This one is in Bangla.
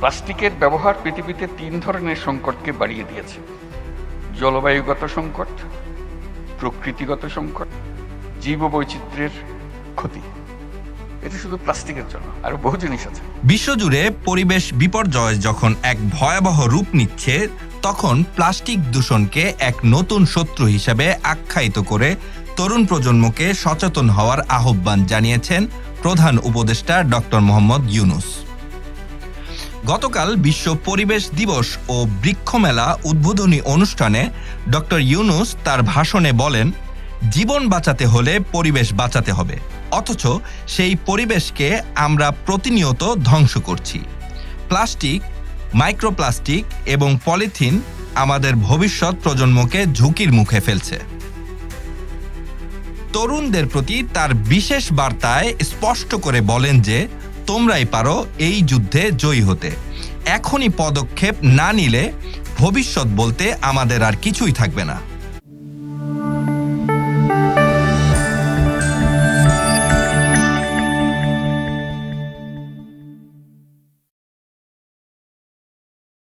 প্লাস্টিকের ব্যবহার পৃথিবীতে তিন ধরনের সংকটকে বাড়িয়ে দিয়েছে। জলবায়ুগত সংকট, প্রকৃতিগত সংকট, জীববৈচিত্র্যের ক্ষতি। এটা শুধু প্লাস্টিকের জন্য, আরও বহু জিনিস আছে। বিশ্বজুড়ে পরিবেশ বিপর্যয় যখন এক ভয়াবহ রূপ নিচ্ছে, তখন প্লাস্টিক দূষণকে এক নতুন শত্রু হিসেবে আখ্যায়িত করে তরুণ প্রজন্মকে সচেতন হওয়ার আহ্বান জানিয়েছেন প্রধান উপদেষ্টা ডক্টর মোহাম্মদ ইউনুস। গতকাল বিশ্ব পরিবেশ দিবস ও বৃক্ষমেলা উদ্বোধনী অনুষ্ঠানে ডক্টর ইউনুস তার ভাষণে বলেন, জীবন বাঁচাতে হলে পরিবেশ বাঁচাতে হবে, অথচ সেই পরিবেশকে আমরা প্রতিনিয়ত ধ্বংস করছি। প্লাস্টিক, মাইক্রোপ্লাস্টিক এবং পলিথিন আমাদের ভবিষ্যৎ প্রজন্মকে ঝুঁকির মুখে ফেলছে। তরুণদের প্রতি তার বিশেষ বার্তায় স্পষ্ট করে বলেন যে তোমরাই পারো এই যুদ্ধে জয়ী হতে। এখনই পদক্ষেপ না নিলে ভবিষ্যৎ বলতে আমাদের আর কিছুই থাকবে না।